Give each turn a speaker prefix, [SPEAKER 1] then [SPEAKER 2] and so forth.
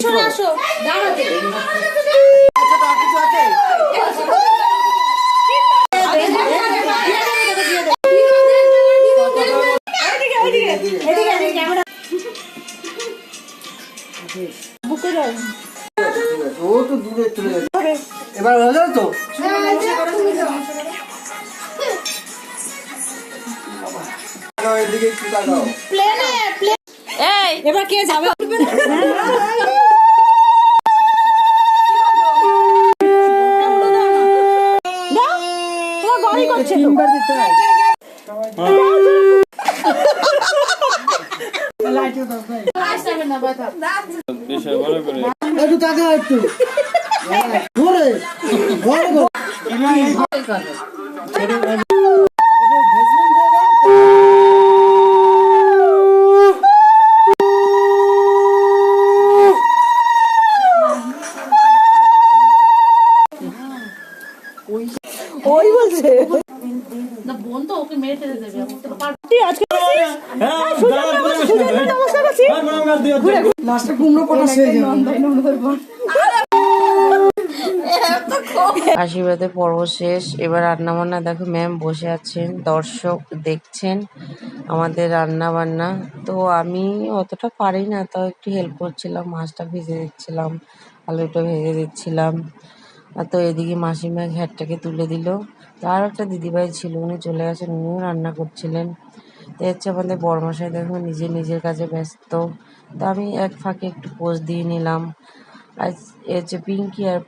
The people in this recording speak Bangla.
[SPEAKER 1] চলে আসো। দাঁড়াতে
[SPEAKER 2] এবার গেল তো এদিকে তাকাও
[SPEAKER 1] এই এবার কে যাবে?
[SPEAKER 2] একটু ঘুরে
[SPEAKER 1] ওই বলছে।
[SPEAKER 3] না বোন তো ওকে মেরে ফেলে দেবে ও
[SPEAKER 1] আজকে
[SPEAKER 2] লাস্টে কুমড়ো পটাশ হয়ে যাবে
[SPEAKER 4] আশীর্বাদের পর্ব শেষ। এবার রান্না বান্না দেখো ম্যাম বসে আছেন দর্শক দেখছেন আমাদের রান্না বান্না তো আমি অতটা পারি না তাও একটু হেল্প করছিলাম মাছটা ভেজে দিচ্ছিলাম আলুটা ভেজে দিচ্ছিলাম। তো এদিকে মাসিমা ঘ্যাটটাকে তুলে দিল। তো আর একটা দিদিভাই ছিল, উনি চলে গেছেন, উনিও রান্না করছিলেন। তো হচ্ছে আমাদের বড়মশাই দেখো নিজে নিজের কাজে ব্যস্ত। তো আমি এক ফাঁকে একটু পোজ দিয়ে নিলাম। আর হচ্ছে পিঙ্কি আর